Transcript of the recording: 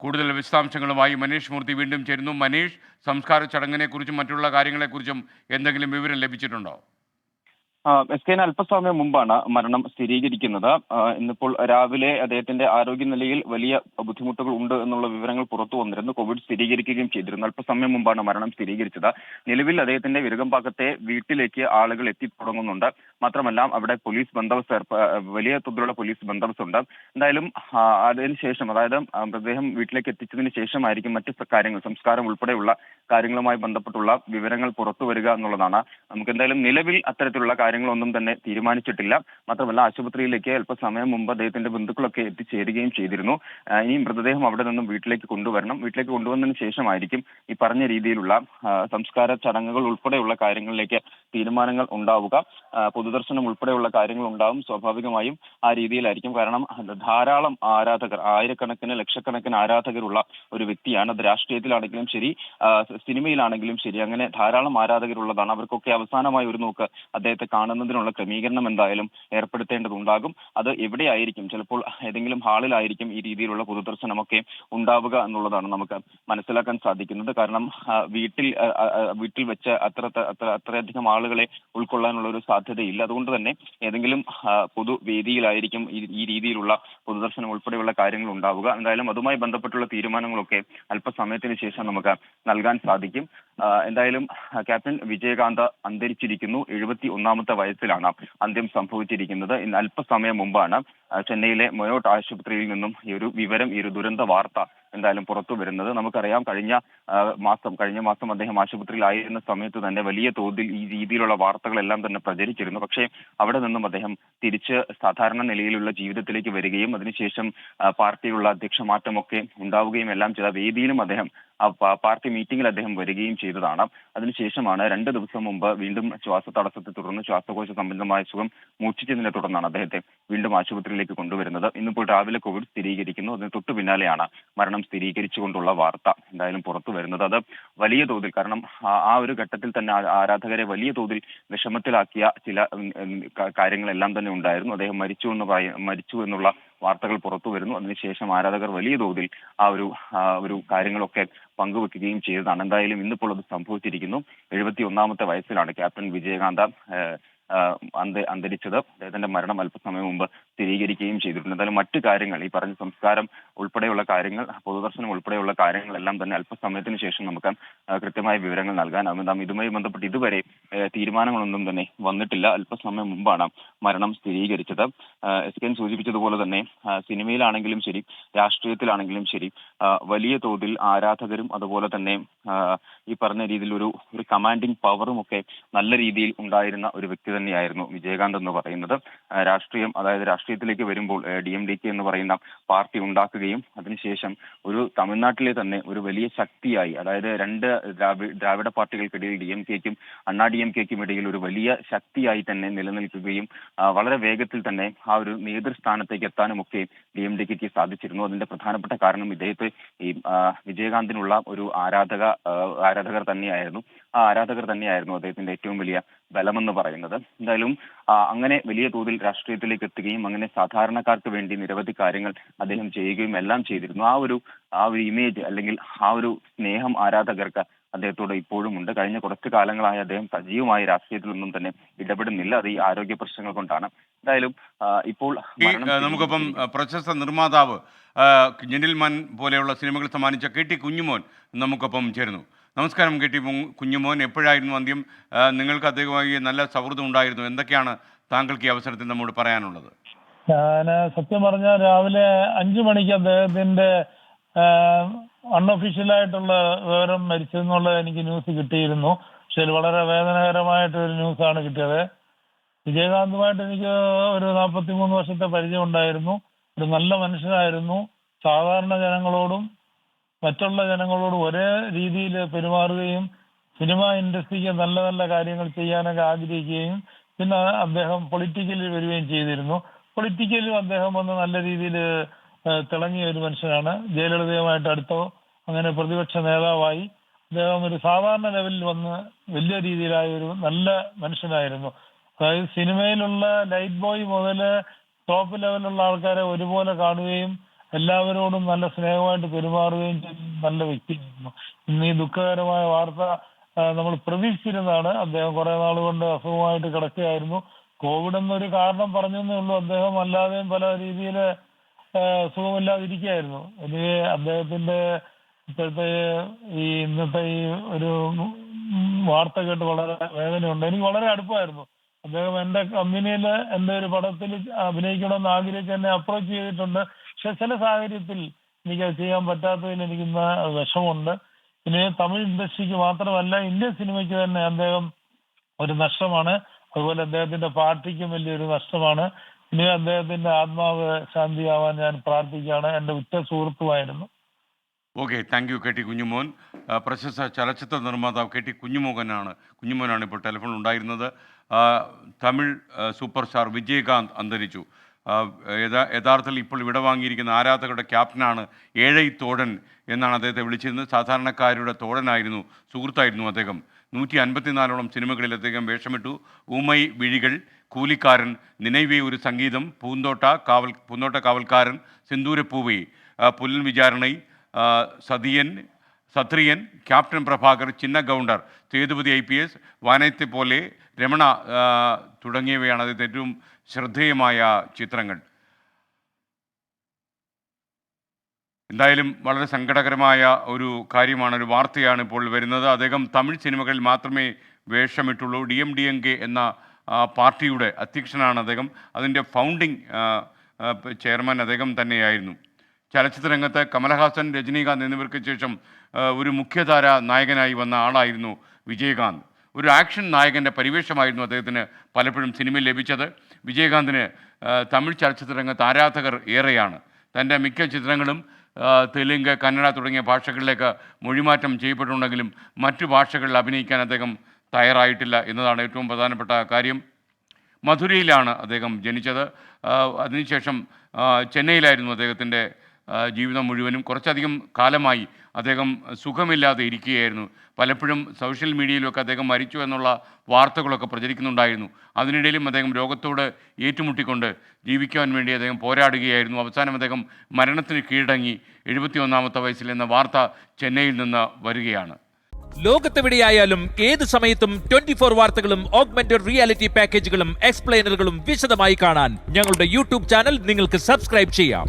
കൂടുതൽ വിശദാംശങ്ങളുമായി മനീഷ് മൂർത്തി വീണ്ടും ചേരുന്നു. മനീഷ് സംസ്കാര ചടങ്ങിനെക്കുറിച്ചും മറ്റുള്ള കാര്യങ്ങളെക്കുറിച്ചും എന്തെങ്കിലും വിവരം ലഭിച്ചിട്ടുണ്ടോ? എസ് കെന് അല്പസമയം മുമ്പാണ് മരണം സ്ഥിരീകരിക്കുന്നത്. ഇന്നിപ്പോൾ രാവിലെ അദ്ദേഹത്തിന്റെ ആരോഗ്യനിലയിൽ വലിയ ബുദ്ധിമുട്ടുകൾ ഉണ്ട് എന്നുള്ള വിവരങ്ങൾ പുറത്തു വന്നിരുന്നു. കോവിഡ് സ്ഥിരീകരിക്കുകയും ചെയ്തിരുന്നു. അല്പസമയം മുമ്പാണ് മരണം സ്ഥിരീകരിച്ചത്. നിലവിൽ അദ്ദേഹത്തിന്റെ വിരുഗംപാക്കത്തെ വീട്ടിലേക്ക് ആളുകൾ എത്തിത്തുടങ്ങുന്നുണ്ട്. മാത്രമല്ല അവിടെ പോലീസ് ബന്ദോബസ്ത് വലിയ തോതിലുള്ള പോലീസ് ബന്ദോബസ്ത് ഉണ്ട് എന്തായാലും അതിനുശേഷം അതായത് മൃതദേഹം വീട്ടിലേക്ക് എത്തിച്ചതിന് ശേഷമായിരിക്കും മറ്റ് കാര്യങ്ങൾ സംസ്കാരം ഉൾപ്പെടെയുള്ള കാര്യങ്ങളുമായി ബന്ധപ്പെട്ടുള്ള വിവരങ്ങൾ പുറത്തു വരിക എന്നുള്ളതാണ്. നമുക്ക് എന്തായാലും നിലവിൽ അത്തരത്തിലുള്ള കാര്യങ്ങളൊന്നും തന്നെ തീരുമാനിച്ചിട്ടില്ല. മാത്രമല്ല ആശുപത്രിയിലേക്ക് അല്പസമയം മുമ്പ് അദ്ദേഹത്തിന്റെ ബന്ധുക്കളൊക്കെ എത്തിച്ചേരുകയും ചെയ്തിരുന്നു. ഇനി മൃതദേഹം അവിടെ നിന്നും വീട്ടിലേക്ക് കൊണ്ടുവരണം. വീട്ടിലേക്ക് കൊണ്ടുവന്നതിന് ശേഷമായിരിക്കും ഈ പറഞ്ഞ രീതിയിലുള്ള സംസ്കാര ചടങ്ങുകൾ ഉൾപ്പെടെയുള്ള കാര്യങ്ങളിലേക്ക് തീരുമാനങ്ങൾ ഉണ്ടാവുക. ആ, പൊതുദർശനം ഉൾപ്പെടെയുള്ള കാര്യങ്ങൾ ഉണ്ടാവും. സ്വാഭാവികമായും ആ രീതിയിലായിരിക്കും. കാരണം ധാരാളം ആരാധകർ ആയിരക്കണക്കിന് ലക്ഷക്കണക്കിന് ആരാധകരുള്ള ഒരു വ്യക്തിയാണ്. അത് രാഷ്ട്രീയത്തിലാണെങ്കിലും ശരി സിനിമയിലാണെങ്കിലും ശരി അങ്ങനെ ധാരാളം ആരാധകരുള്ളതാണ്. അവർക്കൊക്കെ അവസാനമായി ഒരു നോക്ക് അദ്ദേഹത്തെ കാണുന്നതിനുള്ള ക്രമീകരണം എന്തായാലും ഏർപ്പെടുത്തേണ്ടതുണ്ടാകും. അത് എവിടെയായിരിക്കും? ചിലപ്പോൾ ഏതെങ്കിലും ഹാളിലായിരിക്കും ഈ രീതിയിലുള്ള പൊതുദർശനമൊക്കെ ഉണ്ടാവുക എന്നുള്ളതാണ് നമുക്ക് മനസ്സിലാക്കാൻ സാധിക്കുന്നത്. കാരണം വീട്ടിൽ വീട്ടിൽ വെച്ച് അത്ര അത്ര അത്രയധികം ആളുകളെ ഉൾക്കൊള്ളാനുള്ള ഒരു സാധ്യതയില്ല. അതുകൊണ്ട് തന്നെ ഏതെങ്കിലും പൊതുവേദിയിലായിരിക്കും ഈ രീതിയിലുള്ള പൊതുദർശനം ഉൾപ്പെടെയുള്ള കാര്യങ്ങൾ ഉണ്ടാവുക. എന്തായാലും അതുമായി ബന്ധപ്പെട്ടുള്ള തീരുമാനങ്ങളൊക്കെ അല്പസമയത്തിന് ശേഷം നമുക്ക് നൽകാൻ സാധിക്കും. എന്തായാലും ക്യാപ്റ്റൻ വിജയകാന്ത് അന്തരിച്ചിരിക്കുന്നു. എഴുപത്തി ഒന്നാമത്തെ വയസ്സിലാണ് അന്ത്യം സംഭവിച്ചിരിക്കുന്നത്. ഇന്ന് അല്പസമയം മുമ്പാണ് ചെന്നൈയിലെ മൊയോട്ട് ആശുപത്രിയിൽ നിന്നും ഈ ഒരു വിവരം ഈ ഒരു ദുരന്ത വാർത്ത എന്തായാലും പുറത്തു വരുന്നത്. നമുക്കറിയാം കഴിഞ്ഞ മാസം കഴിഞ്ഞ മാസം അദ്ദേഹം ആശുപത്രിയിലായിരുന്ന സമയത്ത് തന്നെ വലിയ തോതിൽ ഈ രീതിയിലുള്ള വാർത്തകളെല്ലാം തന്നെ പ്രചരിച്ചിരുന്നു. പക്ഷേ അവിടെ നിന്നും അദ്ദേഹം തിരിച്ച് സാധാരണ നിലയിലുള്ള ജീവിതത്തിലേക്ക് വരികയും അതിനുശേഷം പാർട്ടിയിലുള്ള അധ്യക്ഷ മാറ്റമൊക്കെ ഉണ്ടാവുകയും എല്ലാം ചില വേദിയിലും അദ്ദേഹം പാർട്ടി മീറ്റിംഗിൽ അദ്ദേഹം വരികയും ചെയ്തതാണ്. അതിനുശേഷമാണ് രണ്ട് ദിവസം മുമ്പ് വീണ്ടും ശ്വാസ തടസ്സത്തെ തുടർന്ന് ശ്വാസകോശ സംബന്ധമായ സുഖം മൂർച്ഛിച്ചതിനെ തുടർന്നാണ് അദ്ദേഹത്തെ വീണ്ടും ആശുപത്രിയിലേക്ക് കൊണ്ടുവരുന്നത്. ഇന്നിപ്പോൾ രാവിലെ കോവിഡ് സ്ഥിരീകരിക്കുന്നു. അതിന് തൊട്ടു പിന്നാലെയാണ് മരണം സ്ഥിരീകരിച്ചുകൊണ്ടുള്ള വാർത്ത എന്തായാലും പുറത്തു വരുന്നത്. അത് വലിയ തോതിൽ കാരണം ആ- ഒരു ഘട്ടത്തിൽ തന്നെ ആരാധകരെ വലിയ തോതിൽ വിഷമത്തിലാക്കിയ ചില കാര്യങ്ങളെല്ലാം തന്നെ ഉണ്ടായിരുന്നു. അദ്ദേഹം മരിച്ചു എന്ന് പറയ മരിച്ചു എന്നുള്ള വാർത്തകൾ പുറത്തു വരുന്നു. അതിനുശേഷം ആരാധകർ വലിയ തോതിൽ ആ ഒരു ഒരു കാര്യങ്ങളൊക്കെ പങ്കുവെക്കുകയും ചെയ്തതാണ്. എന്തായാലും ഇന്നിപ്പോൾ അത് സംഭവിച്ചിരിക്കുന്നു. എഴുപത്തി ഒന്നാമത്തെ വയസ്സിലാണ് ക്യാപ്റ്റൻ വിജയകാന്ത അന്തരിച്ചത് അദ്ദേഹത്തിന്റെ മരണം അല്പസമയം മുമ്പ് സ്ഥിരീകരിക്കുകയും ചെയ്തിട്ടുണ്ട്. എന്തായാലും മറ്റു കാര്യങ്ങൾ ഈ പറഞ്ഞ സംസ്കാരം ഉൾപ്പെടെയുള്ള കാര്യങ്ങൾ പൊതുദർശനം ഉൾപ്പെടെയുള്ള കാര്യങ്ങളെല്ലാം തന്നെ അല്പസമയത്തിന് ശേഷം നമുക്ക് കൃത്യമായ വിവരങ്ങൾ നൽകാനാകും നാം ഇതുമായി ബന്ധപ്പെട്ട് ഇതുവരെ തീരുമാനങ്ങളൊന്നും തന്നെ വന്നിട്ടില്ല. അല്പസമയം മുമ്പാണ് മരണം സ്ഥിരീകരിച്ചത്. എസ് കെൻ സൂചിപ്പിച്ചതുപോലെ തന്നെ സിനിമയിലാണെങ്കിലും ശരി രാഷ്ട്രീയത്തിലാണെങ്കിലും ശരി വലിയ തോതിൽ ആരാധകരും അതുപോലെ തന്നെ ഈ പറഞ്ഞ രീതിയിൽ ഒരു ഒരു കമാൻഡിങ് പവറും ഒക്കെ നല്ല രീതിയിൽ ഉണ്ടായിരുന്ന ഒരു വ്യക്തി തന്നെയായിരുന്നു വിജയകാന്ത് എന്ന് പറയുന്നത്. രാഷ്ട്രീയം അതായത് രാഷ്ട്രീയത്തിലേക്ക് വരുമ്പോൾ ഡി എം ഡി കെ എന്ന് പറയുന്ന പാർട്ടി ഉണ്ടാക്കുകയും അതിനുശേഷം ഒരു തമിഴ്നാട്ടിലെ തന്നെ ഒരു വലിയ ശക്തിയായി അതായത് രണ്ട് ദ്രാവി- ദ്രാവിഡ പാർട്ടികൾക്കിടയിൽ ഡി എം കെക്കും അണ്ണാ ഡി എം കെക്കും ഇടയിൽ ഒരു വലിയ ശക്തിയായി തന്നെ നിലനിൽക്കുകയും വളരെ വേഗത്തിൽ തന്നെ ആ ഒരു നേതൃസ്ഥാനത്തേക്ക് എത്താനുമൊക്കെ ഡി എം ഡി കെക്ക് സാധിച്ചിരുന്നു. അതിന്റെ പ്രധാനപ്പെട്ട കാരണം ഇദ്ദേഹത്തെ ഈ വിജയകാന്തിനുള്ള ഒരു ആരാധക ആരാധകർ തന്നെയായിരുന്നു. ആ ആരാധകർ തന്നെയായിരുന്നു അദ്ദേഹത്തിന്റെ ഏറ്റവും വലിയ ബലമെന്ന് പറയുന്നത്. എന്തായാലും അങ്ങനെ വലിയ തോതിൽ രാഷ്ട്രീയത്തിലേക്ക് എത്തുകയും അങ്ങനെ സാധാരണക്കാർക്ക് വേണ്ടി നിരവധി കാര്യങ്ങൾ അദ്ദേഹം ചെയ്യുകയും എല്ലാം ചെയ്തിരുന്നു. ആ ഒരു ആ ഒരു ഇമേജ് അല്ലെങ്കിൽ ആ ഒരു സ്നേഹം ആരാധകർക്ക് അദ്ദേഹത്തോട് ഇപ്പോഴും ഉണ്ട്. കഴിഞ്ഞ കുറച്ച് കാലങ്ങളായി അദ്ദേഹം സജീവമായി രാഷ്ട്രീയത്തിൽ രാഷ്ട്രീയത്തിലൊന്നും തന്നെ ഇടപെടുന്നില്ല. അത് ഈ ആരോഗ്യ പ്രശ്നങ്ങൾ കൊണ്ടാണ്. എന്തായാലും ഇപ്പോൾ നമുക്കിപ്പം പ്രശസ്ത നിർമ്മാതാവ് ജെന്റിൽമാൻ പോലെയുള്ള സിനിമകൾ സമ്മാനിച്ച കെ ടി കുഞ്ഞുമോൻ നമുക്കൊപ്പം ചേരുന്നു. നമസ്കാരം കെ ടി കുഞ്ഞുമോൻ. എപ്പോഴായിരുന്നു അന്ത്യം? നിങ്ങൾക്ക് അദ്ദേഹവുമായി നല്ല സൗഹൃദം ഉണ്ടായിരുന്നു. എന്തൊക്കെയാണ് താങ്കൾക്ക് ഈ അവസരത്തിൽ നമ്മോട് പറയാനുള്ളത്? ഞാൻ സത്യം പറഞ്ഞാൽ രാവിലെ അഞ്ചു മണിക്ക് അദ്ദേഹത്തിന്റെ അൺഒഫീഷ്യലായിട്ടുള്ള വിവരം മരിച്ചെന്നുള്ള എനിക്ക് ന്യൂസ് കിട്ടിയിരുന്നു. പക്ഷെ വളരെ വേദനകരമായിട്ടൊരു ന്യൂസാണ് കിട്ടിയത്. വിജയകാന്തുമായിട്ട് എനിക്ക് ഒരു നാൽപ്പത്തി മൂന്ന് വർഷത്തെ പരിചയം ഉണ്ടായിരുന്നു. ഒരു നല്ല മനുഷ്യനായിരുന്നു. സാധാരണ ജനങ്ങളോടും മറ്റുള്ള ജനങ്ങളോട് ഒരേ രീതിയിൽ പെരുമാറുകയും സിനിമ ഇൻഡസ്ട്രിക്ക് നല്ല നല്ല കാര്യങ്ങൾ ചെയ്യാനൊക്കെ ആഗ്രഹിക്കുകയും പിന്നെ അദ്ദേഹം പൊളിറ്റിക്കലിൽ വരികയും ചെയ്തിരുന്നു. പൊളിറ്റിക്കലും അദ്ദേഹം വന്ന് നല്ല രീതിയിൽ തിളങ്ങിയ ഒരു മനുഷ്യനാണ്. ജയലളിതയുമായിട്ട് അടുത്തോ അങ്ങനെ പ്രതിപക്ഷ നേതാവായി അദ്ദേഹം ഒരു സാധാരണ ലെവലിൽ വന്ന് വലിയ രീതിയിലായ ഒരു നല്ല മനുഷ്യനായിരുന്നു. അതായത് സിനിമയിലുള്ള ലൈറ്റ് ബോയ് മുതൽ ടോപ്പ് ലെവലിലുള്ള ആൾക്കാരെ ഒരുപോലെ കാണുകയും എല്ലാവരോടും നല്ല സ്നേഹമായിട്ട് പെരുമാറുകയും നല്ല വ്യക്തിയായിരുന്നു ഇന്ന് ഈ ദുഃഖകരമായ വാർത്ത നമ്മൾ പ്രതീക്ഷിച്ചിരുന്നതാണ്. അദ്ദേഹം കുറെ നാൾ കൊണ്ട് അസുഖമായിട്ട് കിടക്കുകയായിരുന്നു. കോവിഡ് എന്നൊരു കാരണം പറഞ്ഞെന്നേ ഉള്ളൂ. അദ്ദേഹം അല്ലാതെയും പല രീതിയിൽ സുഖമില്ലാതിരിക്കുകയായിരുന്നു ഇനി അദ്ദേഹത്തിന്റെ ഇപ്പോഴത്തെ ഈ ഇന്നത്തെ ഈ ഒരു വാർത്ത കേട്ട് വളരെ വേദനയുണ്ട്. എനിക്ക് വളരെ അടുപ്പമായിരുന്നു അദ്ദേഹം എന്റെ കമ്പനിയിൽ എന്റെ ഒരു പടത്തിൽ അഭിനയിക്കണമെന്ന് ആഗ്രഹിച്ച് എന്നെ അപ്രോച്ച് ചെയ്തിട്ടുണ്ട്. പക്ഷെ ചില സാഹചര്യത്തിൽ എനിക്ക് അത് ചെയ്യാൻ പറ്റാത്തതിന് എനിക്ക് വിഷമമുണ്ട്. പിന്നെ തമിഴ് ഇൻഡസ്ട്രിക്ക് മാത്രമല്ല ഇന്ത്യൻ സിനിമയ്ക്ക് തന്നെ അദ്ദേഹം ഒരു നഷ്ടമാണ്. അതുപോലെ അദ്ദേഹത്തിന്റെ പാർട്ടിക്കും വലിയൊരു നഷ്ടമാണ്. ഇനി അദ്ദേഹത്തിന്റെ ആത്മാവ് ശാന്തിയാവാൻ ഞാൻ പ്രാർത്ഥിക്കുകയാണ്. എന്റെ ഉറ്റ സുഹൃത്തുമായിരുന്നു. Okay thank you K T Kunjumon. പ്രശസ്ത ചലച്ചിത്ര നിർമ്മാതാവ് കെ ടി കുഞ്ഞുമോഹനാണ് കുഞ്ഞുമോനാണ് ഇപ്പോൾ ടെലിഫോൺ ഉണ്ടായിരുന്നത്. തമിഴ് സൂപ്പർ സ്റ്റാർ വിജയകാന്ത് അന്തരിച്ചു. യഥാർത്ഥത്തിൽ ഇപ്പോൾ ഇവിടെ വാങ്ങിയിരിക്കുന്ന ആരാധകരുടെ ക്യാപ്റ്റനാണ് ഏഴൈ തോടൻ എന്നാണ് അദ്ദേഹത്തെ വിളിച്ചിരുന്നത്. സാധാരണക്കാരുടെ തോടനായിരുന്നു സുഹൃത്തായിരുന്നു അദ്ദേഹം. നൂറ്റി അൻപത്തിനാലോളം സിനിമകളിൽ അദ്ദേഹം വേഷമിട്ടു. ഉമൈ വിഴികൾ കൂലിക്കാരൻ നിനൈവേ ഒരു സംഗീതം പൂന്തോട്ട കാവൽ Poonthotta Kaavalkaaran സിന്ദൂരപ്പൂവി Pulan Visaranai Sathiyan Chatriyan captain Prabhakar Chinna Gounder Sethupathi I P S വാനത്തെ പോലെ രമണ തുടങ്ങിയവയാണ് അതിൽ ഏറ്റവും ശ്രദ്ധേയമായ ചിത്രങ്ങൾ. എന്തായാലും വളരെ സങ്കടകരമായ ഒരു കാര്യമാണ് ഒരു വാർത്തയാണ് ഇപ്പോൾ വരുന്നത്. അദ്ദേഹം തമിഴ് സിനിമകളിൽ മാത്രമേ വേഷമിട്ടുള്ളൂ. D M D M K എന്ന പാർട്ടിയുടെ അധ്യക്ഷനാണ് അദ്ദേഹം. അതിന്റെ ഫൗണ്ടിങ് ചെയർമാൻ അദ്ദേഹം തന്നെയായിരുന്നു. ചലച്ചിത്ര രംഗത്ത് കമലഹാസൻ രജനീകാന്ത് എന്നിവർക്ക് ശേഷം ഒരു മുഖ്യധാര നായകനായി വന്ന ആളായിരുന്നു വിജയകാന്ത്. ഒരു ആക്ഷൻ നായകന്റെ പരിവേഷമായിരുന്നു അദ്ദേഹത്തിന് പലപ്പോഴും സിനിമയിൽ ലഭിച്ചത്. വിജയകാന്തിന് തമിഴ് ചലച്ചിത്ര രംഗത്ത് ആരാധകർ ഏറെയാണ്. തന്റെ മിക്ക ചിത്രങ്ങളും തെലുങ്ക് കന്നഡ തുടങ്ങിയ ഭാഷകളിലേക്ക് മൊഴിമാറ്റം ചെയ്യപ്പെട്ടിട്ടുണ്ടെങ്കിലും മറ്റു ഭാഷകളിൽ അഭിനയിക്കാൻ അദ്ദേഹം തയ്യാറായിട്ടില്ല എന്നതാണ് ഏറ്റവും പ്രധാനപ്പെട്ട കാര്യം. മധുരയിലാണ് അദ്ദേഹം ജനിച്ചത്. അതിനുശേഷം ചെന്നൈയിലായിരുന്നു അദ്ദേഹത്തിന്റെ ജീവിതം മുഴുവനും കുറച്ചധികം കാലമായി അദ്ദേഹം സുഖമില്ലാതെ ഇരിക്കുകയായിരുന്നു. പലപ്പോഴും സോഷ്യൽ മീഡിയയിലൊക്കെ അദ്ദേഹം മരിച്ചു എന്നുള്ള വാർത്തകളൊക്കെ പ്രചരിക്കുന്നുണ്ടായിരുന്നു. അതിനിടയിലും അദ്ദേഹം രോഗത്തോട് ഏറ്റുമുട്ടിക്കൊണ്ട് ജീവിക്കാൻ വേണ്ടി അദ്ദേഹം പോരാടുകയായിരുന്നു. അവസാനം അദ്ദേഹം മരണത്തിന് കീഴടങ്ങി. എഴുപത്തി ഒന്നാമത്തെ വയസ്സിൽ എന്ന വാർത്ത ചെന്നൈയിൽ നിന്ന് വരികയാണ്. ലോകത്തെവിടെയായാലും ഏത് സമയത്തും ട്വന്റി ഫോർ വാർത്തകളും ഓഗ്മെന്റഡ് റിയാലിറ്റി പാക്കേജുകളും എക്സ്പ്ലെയിനറുകളും വിശദമായി കാണാൻ ഞങ്ങളുടെ യൂട്യൂബ് ചാനൽ നിങ്ങൾക്ക് സബ്സ്ക്രൈബ് ചെയ്യാം.